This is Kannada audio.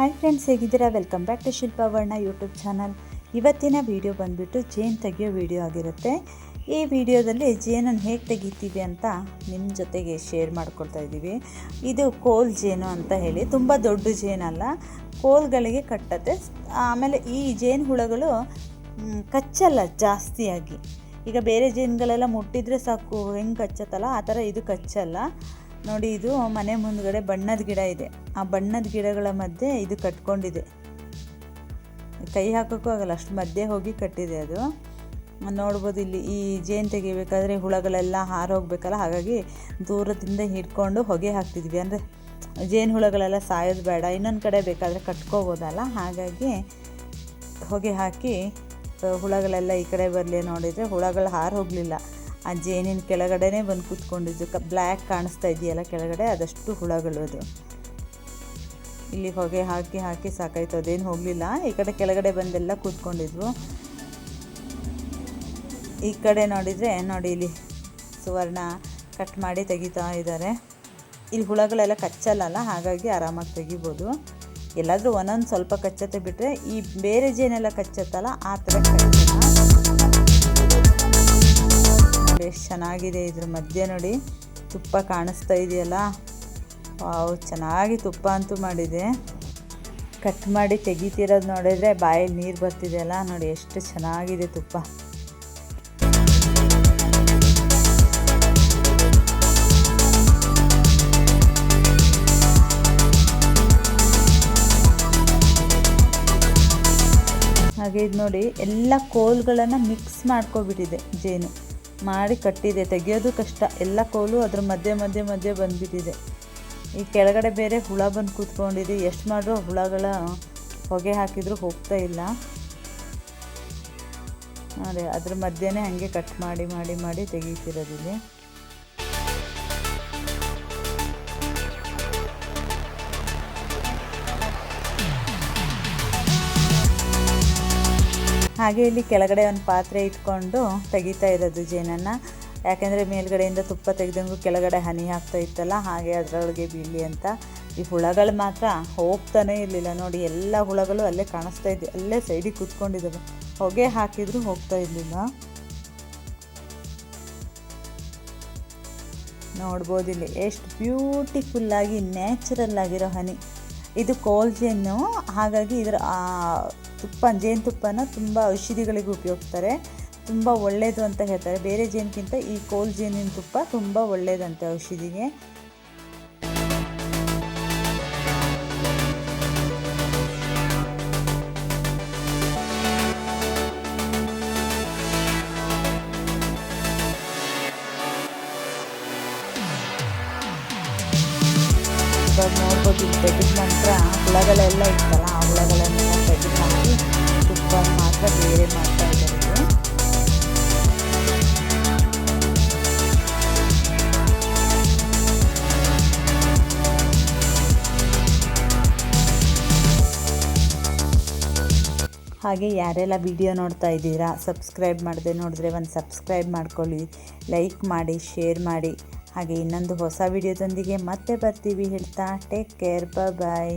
ಹಾಯ್ ಫ್ರೆಂಡ್ಸ್ ಹೇಗಿದ್ದೀರಾ? Welcome back to Shilpa Varna YouTube channel ಇವತ್ತಿನ ವಿಡಿಯೋ ಬಂದುಬಿಟ್ಟು ಜೇನು ತೆಗೆಯೋ ವಿಡಿಯೋ ಆಗಿರುತ್ತೆ. ಈ ವಿಡಿಯೋದಲ್ಲಿ ಜೇನನ್ನು ಹೇಗೆ ತೆಗಿತೀವಿ ಅಂತ ನಿಮ್ಮ ಜೊತೆಗೆ ಶೇರ್ ಮಾಡ್ಕೊಳ್ತಾ ಇದ್ದೀವಿ. ಇದು ಕೋಲ್ ಜೇನು ಅಂತ ಹೇಳಿ, ತುಂಬ ದೊಡ್ಡ ಜೇನಲ್ಲ ಕೋಲ್ಗಳಿಗೆ ಕಟ್ಟತ್ತೆ. ಆಮೇಲೆ ಈ ಜೇನು ಹುಳಗಳು ಕಚ್ಚಲ್ಲ ಜಾಸ್ತಿಯಾಗಿ. ಈಗ ಬೇರೆ ಜೇನುಗಳೆಲ್ಲ ಮುಟ್ಟಿದ್ರೆ ಸಾಕು, ಹೆಂಗೆ ಕಚ್ಚತ್ತಲ್ಲ, ಆ ಥರ ಇದು ಕಚ್ಚಲ್ಲ. ನೋಡಿ, ಇದು ಮನೆ ಮುಂದ್ಗಡೆ ಬಣ್ಣದ ಗಿಡ ಇದೆ. ಆ ಬಣ್ಣದ ಗಿಡಗಳ ಮಧ್ಯೆ ಇದು ಕಟ್ಕೊಂಡಿದೆ. ಕೈ ಹಾಕೋಕ್ಕೂ ಆಗಲ್ಲ, ಅಷ್ಟು ಮಧ್ಯೆ ಹೋಗಿ ಕಟ್ಟಿದೆ ಅದು. ನೋಡ್ಬೋದು ಇಲ್ಲಿ ಈ ಜೇನು ತೆಗಿಬೇಕಾದ್ರೆ ಹುಳಗಳೆಲ್ಲ ಹಾರೋಗ್ಬೇಕಲ್ಲ ಹಾಗಾಗಿ ದೂರದಿಂದ ಹಿಡ್ಕೊಂಡು ಹೊಗೆ ಹಾಕ್ತಿದ್ವಿ. ಅಂದರೆ ಜೇನು ಹುಳಗಳೆಲ್ಲ ಸಾಯೋದು ಬೇಡ, ಇನ್ನೊಂದು ಕಡೆ ಬೇಕಾದರೆ ಕಟ್ಕೋಬೋದಲ್ಲ, ಹಾಗಾಗಿ ಹೊಗೆ ಹಾಕಿ ಹುಳಗಳೆಲ್ಲ ಈ ಕಡೆ ಬರಲಿ ನೋಡಿದರೆ ಹುಳಗಳು ಹಾರು ಹೋಗಲಿಲ್ಲ. ಆ ಜೇನಿನ ಕೆಳಗಡೆನೇ ಬಂದು ಕೂತ್ಕೊಂಡಿದ್ದು ಕ ಬ್ಲ್ಯಾಕ್ ಕಾಣಿಸ್ತಾ ಇದೆಯಲ್ಲ ಕೆಳಗಡೆ, ಅದಷ್ಟು ಹುಳಗಳು ಅದು. ಇಲ್ಲಿ ಹೊಗೆ ಹಾಕಿ ಹಾಕಿ ಸಾಕಾಯ್ತು, ಅದೇನು ಹೋಗಲಿಲ್ಲ. ಈ ಕಡೆ ಕೆಳಗಡೆ ಬಂದೆಲ್ಲ ಕೂತ್ಕೊಂಡಿದ್ವು. ಈ ಕಡೆ ನೋಡಿದರೆ, ನೋಡಿ ಇಲ್ಲಿ ಸುವರ್ಣ ಕಟ್ ಮಾಡಿ ತೆಗಿತಾ ಇದ್ದಾರೆ. ಇಲ್ಲಿ ಹುಳಗಳೆಲ್ಲ ಕಚ್ಚಲ್ಲಲ್ಲ, ಹಾಗಾಗಿ ಆರಾಮಾಗಿ ತೆಗಿಬೋದು. ಎಲ್ಲಾದರೂ ಒಂದೊಂದು ಸ್ವಲ್ಪ ಕಚ್ಚತ್ತೆ ಬಿಟ್ಟರೆ ಈ ಬೇರೆ ಜೇನೆಲ್ಲ ಕಚ್ಚತ್ತಲ್ಲ, ಆ ಥರ ನೋಡಿ, ಎಷ್ಟು ಚೆನ್ನಾಗಿದೆ ಇದ್ರ ಮಧ್ಯೆ ನೋಡಿ. ತುಪ್ಪ ಕಾಣಿಸ್ತಾ ಇದೆಯಲ್ಲ? ವಾವ್, ಚೆನ್ನಾಗಿ ತುಪ್ಪ ಅಂತೂ ಮಾಡಿದೆ. ಕಟ್ ಮಾಡಿ ತೆಗಿತಿರೋದು ನೋಡಿದರೆ ಬಾಯಲ್ಲಿ ನೀರು ಬರ್ತಿದೆಯಲ್ಲ ನೋಡಿ, ಎಷ್ಟು ಚೆನ್ನಾಗಿದೆ ತುಪ್ಪ. ಹಾಗೆ ಇದು ನೋಡಿ, ಎಲ್ಲ ಕೋಲ್ಗಳನ್ನು ಮಿಕ್ಸ್ ಮಾಡ್ಕೊಬಿಟ್ಟಿದೆ ಜೇನು. ಮಾಡಿ ಕಟ್ಟಿದೆ, ತೆಗೆಯೋದು ಕಷ್ಟ. ಎಲ್ಲ ಕೋಲು ಅದ್ರ ಮಧ್ಯೆ ಮಧ್ಯೆ ಮಧ್ಯೆ ಬಂದುಬಿಟ್ಟಿದೆ. ಈ ಕೆಳಗಡೆ ಬೇರೆ ಹುಳ ಬಂದು ಕೂತ್ಕೊಂಡಿದೆ. ಎಷ್ಟು ಮಾಡಿದ್ರು ಹುಳಗಳ ಹೊಗೆ ಹಾಕಿದರೂ ಹೋಗ್ತಾ ಇಲ್ಲ. ಅದೇ, ಅದ್ರ ಮಧ್ಯೆನೇ ಹಾಗೆ ಕಟ್ ಮಾಡಿ ಮಾಡಿ ಮಾಡಿ ತೆಗೀತಿರೋದಿಲ್ಲಿ ಹಾಗೆ ಇಲ್ಲಿ ಕೆಳಗಡೆ ಒಂದು ಪಾತ್ರೆ ಇಟ್ಕೊಂಡು ತೆಗಿತಾ ಇರೋದು ಜೇನನ್ನು. ಯಾಕೆಂದರೆ ಮೇಲ್ಗಡೆಯಿಂದ ತುಪ್ಪ ತೆಗೆದಂಗು ಕೆಳಗಡೆ ಹನಿ ಹಾಕ್ತಾ ಇತ್ತಲ್ಲ, ಹಾಗೆ ಅದರೊಳಗೆ ಬೀಳಿ ಅಂತ. ಈ ಹುಳಗಳು ಮಾತ್ರ ಹೋಗ್ತಾನೇ ಇರಲಿಲ್ಲ. ನೋಡಿ, ಎಲ್ಲ ಹುಳಗಳು ಅಲ್ಲೇ ಕಾಣಿಸ್ತಾ ಇದ್ದೆ ಅಲ್ಲೇ ಸೈಡಿಗೆ ಕೂತ್ಕೊಂಡಿದ್ದಾವೆ. ಹೊಗೆ ಹಾಕಿದರೂ ಹೋಗ್ತಾ ಇರಲಿಲ್ಲ. ನೋಡ್ಬೋದು ಇಲ್ಲಿ. ಎಷ್ಟು ಬ್ಯೂಟಿಫುಲ್ಲಾಗಿ ನ್ಯಾಚುರಲ್ ಆಗಿರೋ ಹನಿ. ಇದು ಕೋಲ್ ಜೇನು ಹಾಗಾಗಿ ಇದರ ತುಪ್ಪ ಜೇನುತುಪ್ಪನ ತುಂಬ ಔಷಧಿಗಳಿಗೆ ಉಪಯೋಗಿಸ್ತಾರೆ ತುಂಬ ಒಳ್ಳೆಯದು ಅಂತ ಹೇಳ್ತಾರೆ. ಬೇರೆ ಜೇನಿಗಿಂತ ಈ ಕೋಲ್ ಜೇನಿನ ತುಪ್ಪ ತುಂಬ ಒಳ್ಳೆಯದಂತೆ ಔಷಧಿಗೆ. ಇವಾಗ ನೋಡ್ಬೋದು ತೆಗೆದ ನಂತರ ಹುಳಗಳೆಲ್ಲ ಇತ್ತಲ್ಲ ಆ ಹುಳಗಳನ್ನೆಲ್ಲ ತೆಗೆದು ಹಾಕಿ ತುಪ್ಪ ಮಾತ್ರ ಬೇರೆ ಮಾಡ್ತಾ ಇದ್ದಾರೆ ಹಾಗೆ ಯಾರೆಲ್ಲ ವಿಡಿಯೋ ನೋಡ್ತಾ ಇದ್ದೀರಾ, ಸಬ್ಸ್ಕ್ರೈಬ್ ಮಾಡದೆ ನೋಡಿದ್ರೆ ಒಂದು ಸಬ್ಸ್ಕ್ರೈಬ್ ಮಾಡ್ಕೊಳ್ಳಿ, ಲೈಕ್ ಮಾಡಿ, ಶೇರ್ ಮಾಡಿ. ಹಾಗೆ ಇನ್ನೊಂದು ಹೊಸ ವಿಡಿಯೋದೊಂದಿಗೆ ಮತ್ತೆ ಬರ್ತೀವಿ ಹೇಳ್ತಾ ಟೇಕ್ ಕೇರ್ ಬಾಯ್